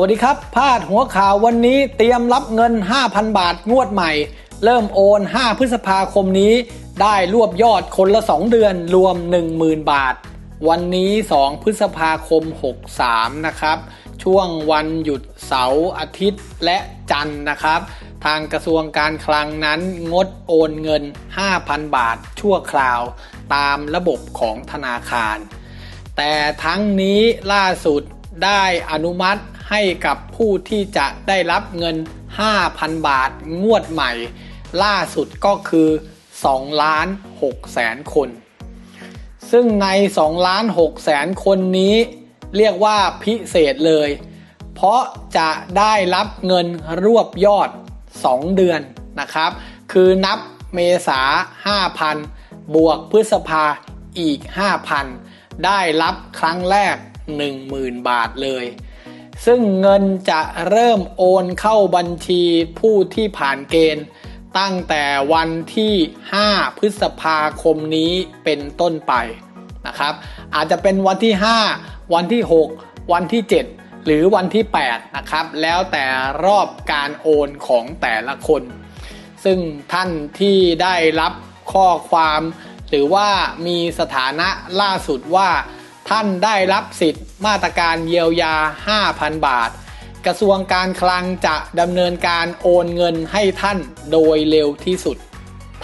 วัสดีครับ พาดหัวข่าววันนี้เตรียมรับเงิน 5,000 บาทงวดใหม่ เริ่มโอน 5 พฤษภาคมนี้ ได้รวบยอดคนละ 2 เดือนรวม 10,000 บาท วันนี้ 2 พฤษภาคม 63 นะครับ ช่วงวันหยุดเสาร์อาทิตย์และจันทร์นะครับ ทางกระทรวงการคลังนั้นงดโอนเงิน 5,000 บาท ชั่วคราว ตามระบบของธนาคาร แต่ทั้งนี้ล่าสุด ได้อนุมัติให้กับผู้ที่จะได้รับเงิน 5,000 บาทงวดใหม่ ล่าสุดก็คือ2ล้าน6แสนคน ซึ่งใน2ล้าน6แสนคนนี้ เรียกว่าพิเศษเลย เพราะจะได้รับเงินรวบยอด 2 เดือนนะครับ คือนับเมษา 5,000 บวกพฤษภาอีก 5,000 ได้รับครั้งแรก 10,000 บาทเลย ซึ่งเงินจะเริ่มโอนเข้าบัญชีผู้ที่ผ่านเกณฑ์ ตั้งแต่วันที่ 5 พฤษภาคมนี้เป็นต้นไปนะครับ อาจจะเป็นวันที่ 5 วันที่ 6 วันที่ 7 หรือวันที่ 8 นะครับ แล้วแต่รอบการโอนของแต่ละคน ซึ่งท่านที่ได้รับข้อความ หรือว่ามีสถานะล่าสุดว่า ท่านได้รับสิทธิ์มาตรการเยียวยา 5,000 บาท กระทรวงการคลังจะดำเนินการโอนเงินให้ท่านโดยเร็วที่สุด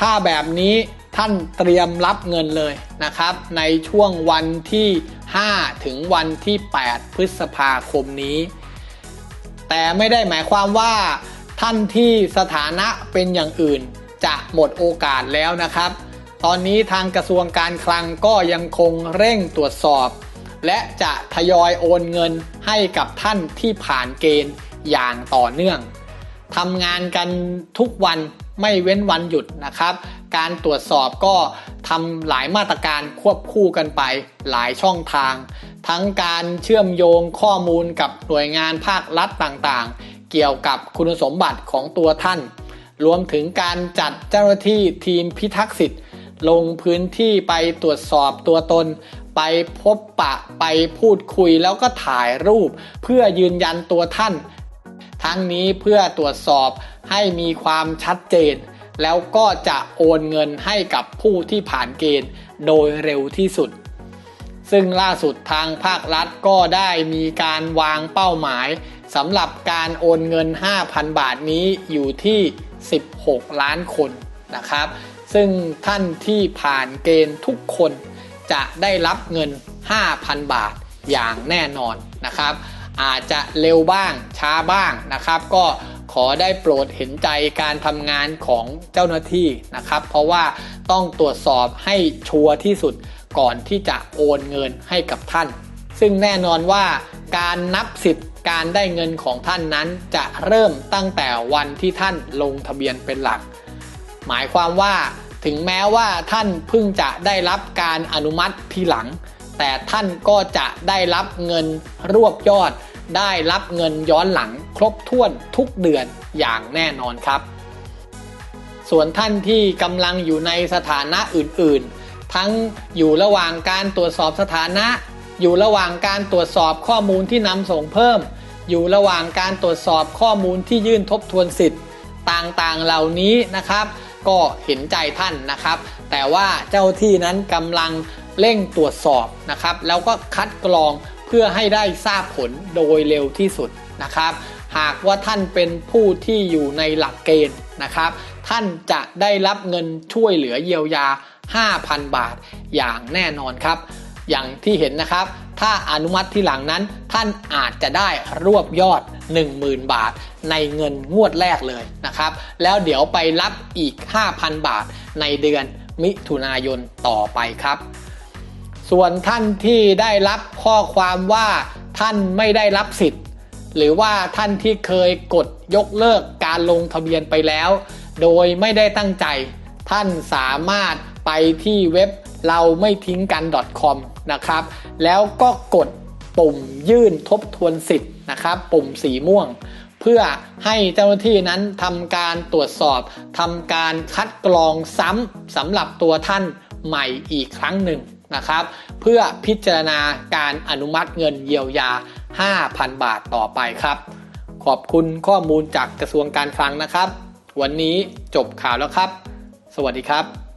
ถ้าแบบนี้ท่านเตรียมรับเงินเลยนะครับ ในช่วงวันที่ 5 ถึงวันที่ 8 พฤษภาคมนี้ แต่ไม่ได้หมายความว่าท่านที่สถานะเป็นอย่างอื่นจะหมดโอกาสแล้วนะครับ ตอนนี้ทางกระทรวงการคลังก็ยังคงเร่งตรวจสอบ และจะทยอยโอนเงินให้กับท่านที่ผ่านเกณฑ์อย่างต่อเนื่องทำงานกันทุกวันไม่เว้นวันหยุดนะครับ การตรวจสอบก็ทำหลายมาตรการควบคู่กันไปหลายช่องทาง ทั้งการเชื่อมโยงข้อมูลกับหน่วยงานภาครัฐต่างๆ เกี่ยวกับคุณสมบัติของตัวท่าน รวมถึงการจัดเจ้าหน้าที่ทีมพิทักษ์สิทธิ์ ลงพื้นที่ไปตรวจสอบตัวตน ไปพบปะไปพูดคุยแล้วก็ถ่ายรูป เพื่อยืนยันตัวท่าน ทั้งนี้เพื่อตรวจสอบให้มีความชัดเจน แล้วก็จะโอนเงินให้กับผู้ที่ผ่านเกณฑ์โดยเร็วที่สุด ซึ่งล่าสุดทางภาครัฐก็ได้มีการวางเป้าหมายสำหรับการโอนเงิน 5,000 บาทนี้อยู่ที่ 16 ล้านคน นะครับ ซึ่งท่านที่ผ่านเกณฑ์ทุกคนจะได้รับเงิน 5,000 บาทอย่างแน่นอนนะครับ อาจจะเร็วบ้างช้าบ้างนะครับ ก็ขอได้โปรดเห็นใจการทำงานของเจ้าหน้าที่นะครับ เพราะว่าต้องตรวจสอบให้ชัวร์ที่สุดก่อนที่จะโอนเงินให้กับท่าน ซึ่งแน่นอนว่าการนับสิทธิ์การได้เงินของท่านนั้นจะเริ่มตั้งแต่วันที่ท่านลงทะเบียนเป็นหลัก หมายความว่าถึงแม้ว่าท่านเพิ่งจะได้รับการอนุมัติทีหลัง แต่ท่านก็จะได้รับเงินรวบยอด ได้รับเงินย้อนหลังครบถ้วนทุกเดือนอย่างแน่นอนครับ ส่วนท่านที่กำลังอยู่ในสถานะอื่นๆ ทั้งอยู่ระหว่างการตรวจสอบสถานะ อยู่ระหว่างการตรวจสอบข้อมูลที่นำส่งเพิ่ม อยู่ระหว่างการตรวจสอบข้อมูลที่ยื่นทบทวนสิทธิ์ต่างๆเหล่านี้นะครับ ก็เห็นใจท่านนะครับ แต่ว่าเจ้าที่นั้นกำลังเร่งตรวจสอบนะครับ แล้วก็คัดกรองเพื่อให้ได้ทราบผลโดยเร็วที่สุดนะครับ หากว่าท่านเป็นผู้ที่อยู่ในหลักเกณฑ์นะครับ ท่านจะได้รับเงินช่วยเหลือเยียวยา 5,000 บาทอย่างแน่นอนครับ อย่างที่เห็นนะครับ ถ้าอนุมัติที่หลังนั้นท่านอาจจะได้รวบยอด 10,000 บาท ในเงินงวดแรกเลยนะครับ แล้วเดี๋ยวไปรับอีก 5,000 บาทในเดือนมิถุนายนต่อไปครับ ส่วนท่านที่ได้รับข้อความว่าท่านไม่ได้รับสิทธิ์ หรือว่าท่านที่เคยกดยกเลิกการลงทะเบียนไปแล้ว โดยไม่ได้ตั้งใจ ท่านสามารถไปที่เว็บเราไม่ทิ้งกัน .com นะครับ แล้วก็กดปุ่มยื่นทบทวนสิทธิ์นะครับ ปุ่มสีม่วง เพื่อให้เจ้าหน้าที่นั้นทำการตรวจสอบทำการคัดกรองซ้ำสำหรับตัวท่านใหม่อีกครั้งหนึ่งนะครับ เพื่อพิจารณาการอนุมัติเงินเยียวยา 5,000 บาทต่อไปครับ ขอบคุณข้อมูลจากกระทรวงการคลังนะครับ วันนี้จบข่าวแล้วครับ สวัสดีครับ